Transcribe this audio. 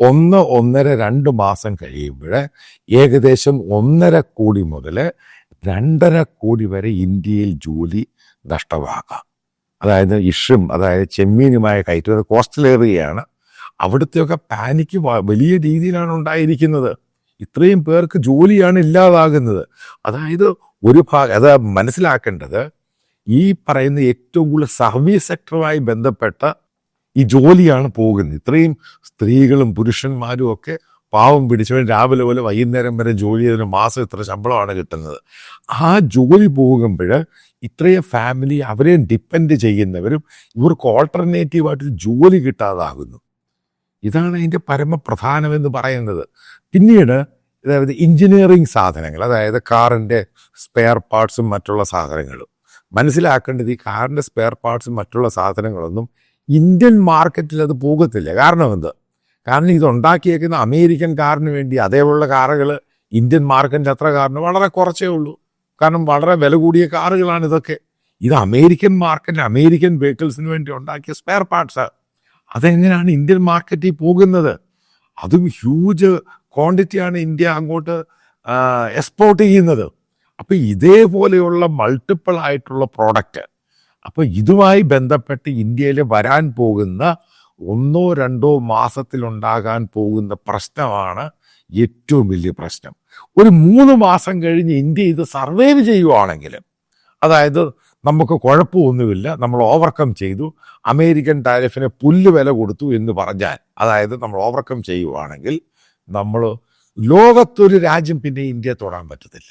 ഒന്ന് ഒന്നര രണ്ട് മാസം കഴിയുമ്പോൾ ഏകദേശം ഒന്നര കോടി മുതൽ രണ്ടര കോടി വരെ ഇന്ത്യയിൽ ജോലി നഷ്ടമാകാം. അതായത് ഇഷും അതായത് ചെമ്മീനുമായ കയറ്റുമതി കോസ്റ്റൽ ഏറിയയാണ് അവിടുത്തെയൊക്കെ പാനിക്ക് വലിയ രീതിയിലാണ് ഉണ്ടായിരിക്കുന്നത്. ഇത്രയും പേർക്ക് ജോലിയാണ് ഇല്ലാതാകുന്നത്. അതായത് ഒരു ഭാഗം അത് മനസ്സിലാക്കേണ്ടത് ഈ പറയുന്ന ഏറ്റവും കൂടുതൽ സർവീസ് സെക്ടറുമായി ബന്ധപ്പെട്ട ഈ ജോലിയാണ് പോകുന്നത്. ഇത്രയും സ്ത്രീകളും പുരുഷന്മാരും ഒക്കെ പാവം പിടിച്ചവൻ രാവിലെ പോലെ വൈകുന്നേരം വരെ ജോലി ചെയ്തതിന് മാസം ഇത്ര ശമ്പളമാണ് കിട്ടുന്നത്. ആ ജോലി പോകുമ്പോൾ ഇത്രയും ഫാമിലി അവരെയും ഡിപ്പെൻഡ് ചെയ്യുന്നവരും ഇവർക്ക് ഓൾട്ടർനേറ്റീവായിട്ട് ജോലി കിട്ടാതാകുന്നു. ഇതാണ് അതിന്റെ പരമപ്രധാനമെന്ന് പറയുന്നത്. പിന്നീട് അതായത് എഞ്ചിനീയറിംഗ് സാധനങ്ങൾ അതായത് കാറിന്റെ സ്പെയർ പാർട്സും മറ്റുള്ള സാധനങ്ങളും. മനസ്സിലാക്കേണ്ടത് ഈ കാറിന്റെ സ്പെയർ പാർട്സും മറ്റുള്ള സാധനങ്ങളൊന്നും ഇന്ത്യൻ മാർക്കറ്റിൽ അത് പോകത്തില്ല. കാരണം എന്ത്? കാരണം ഇത് ഉണ്ടാക്കിയേക്കുന്ന അമേരിക്കൻ കാറിന് വേണ്ടി അതേപോലുള്ള കാറുകൾ ഇന്ത്യൻ മാർക്കറ്റിന്റെ അത്ര കാറിന് വളരെ കുറച്ചേ ഉള്ളൂ. കാരണം വളരെ വില കൂടിയ കാറുകളാണ് ഇതൊക്കെ. ഇത് അമേരിക്കൻ മാർക്കറ്റിൽ അമേരിക്കൻ വെഹിക്കിൾസിന് വേണ്ടി ഉണ്ടാക്കിയ സ്പെയർ പാർട്സ് അതെങ്ങനെയാണ് ഇന്ത്യൻ മാർക്കറ്റിൽ പോകുന്നത്? അതും ഹ്യൂജ് ക്വാണ്ടിറ്റിയാണ് ഇന്ത്യ അങ്ങോട്ട് എക്സ്പോർട്ട് ചെയ്യുന്നത്. അപ്പോൾ ഇതേപോലെയുള്ള മൾട്ടിപ്പിൾ ആയിട്ടുള്ള പ്രോഡക്റ്റ് അപ്പോൾ ഇതുമായി ബന്ധപ്പെട്ട് ഇന്ത്യയിൽ വരാൻ പോകുന്ന ഒന്നോ രണ്ടോ മാസത്തിലുണ്ടാകാൻ പോകുന്ന പ്രശ്നമാണ് ഏറ്റവും വലിയ പ്രശ്നം. ഒരു മൂന്ന് മാസം കഴിഞ്ഞ് ഇന്ത്യ ഇത് സർവൈവ് ചെയ്യുവാണെങ്കിൽ അതായത് നമുക്ക് കുഴപ്പമൊന്നുമില്ല നമ്മൾ ഓവർകം ചെയ്തു അമേരിക്കൻ ടാരിഫിന് പുല്ല് വില കൊടുത്തു എന്ന് പറഞ്ഞാൽ അതായത് നമ്മൾ ഓവർകം ചെയ്യുവാണെങ്കിൽ നമ്മൾ ലോകത്തൊരു രാജ്യം പിന്നെ ഇന്ത്യ തൊടാൻ പറ്റത്തില്ല.